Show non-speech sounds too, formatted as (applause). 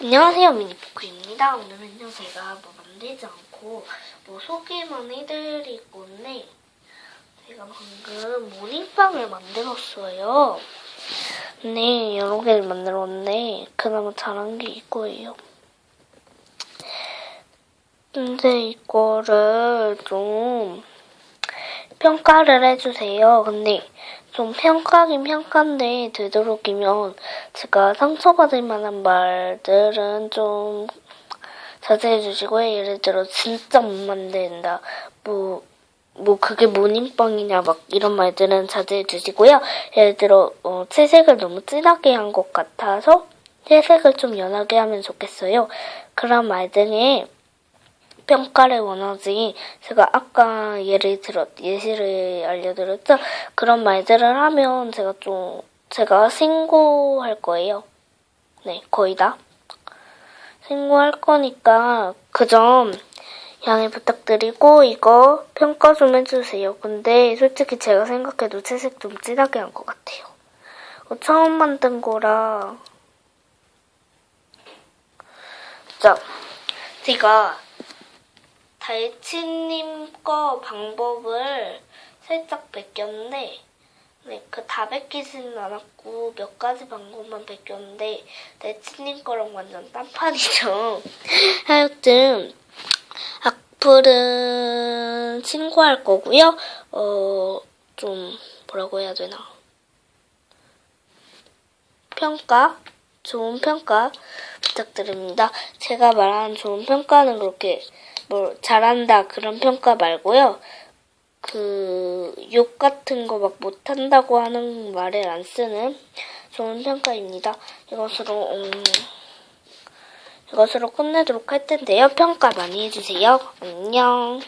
안녕하세요 미니포크입니다. 오늘은요 제가 뭐 만들지 않고 뭐 소개만 해드릴 건데 제가 방금 모닝빵을 만들었어요. 네 여러 개를 만들었는데 그나마 잘한 게 이거예요. 근데 이거를 좀 평가를 해주세요. 근데 좀 평가긴 평가인데 되도록이면 제가 상처받을 만한 말들은 좀 자제해 주시고요. 예를 들어 진짜 못 만든다. 뭐, 뭐 그게 모닝빵이냐 막 이런 말들은 자제해 주시고요. 예를 들어 어, 채색을 너무 진하게 한 것 같아서 채색을 좀 연하게 하면 좋겠어요. 그런 말 등에 평가를 원하지. 제가 아까 예를 들어 예시를 알려드렸죠. 그런 말들을 하면 제가 좀 제가 신고할 거예요. 네, 거의 다 신고할 거니까 그 점 양해 부탁드리고 이거 평가 좀 해주세요. 근데 솔직히 제가 생각해도 채색 좀 진하게 한 것 같아요. 어, 처음 만든 거라. 자, 제가 달치님 거 방법을 살짝 베꼈는데, 네, 그 다 베끼지는 않았고, 몇 가지 방법만 베꼈는데, 달치님 거랑 완전 딴판이죠. (laughs) 하여튼, 악플은 신고할 거고요. 어, 좀, 뭐라고 해야 되나. 평가? 좋은 평가 부탁드립니다. 제가 말하는 좋은 평가는 그렇게 뭐 잘한다 그런 평가 말고요. 그 욕 같은 거 막 못한다고 하는 말을 안 쓰는 좋은 평가입니다. 이것으로 음, 이것으로 끝내도록 할 텐데요. 평가 많이 해주세요. 안녕.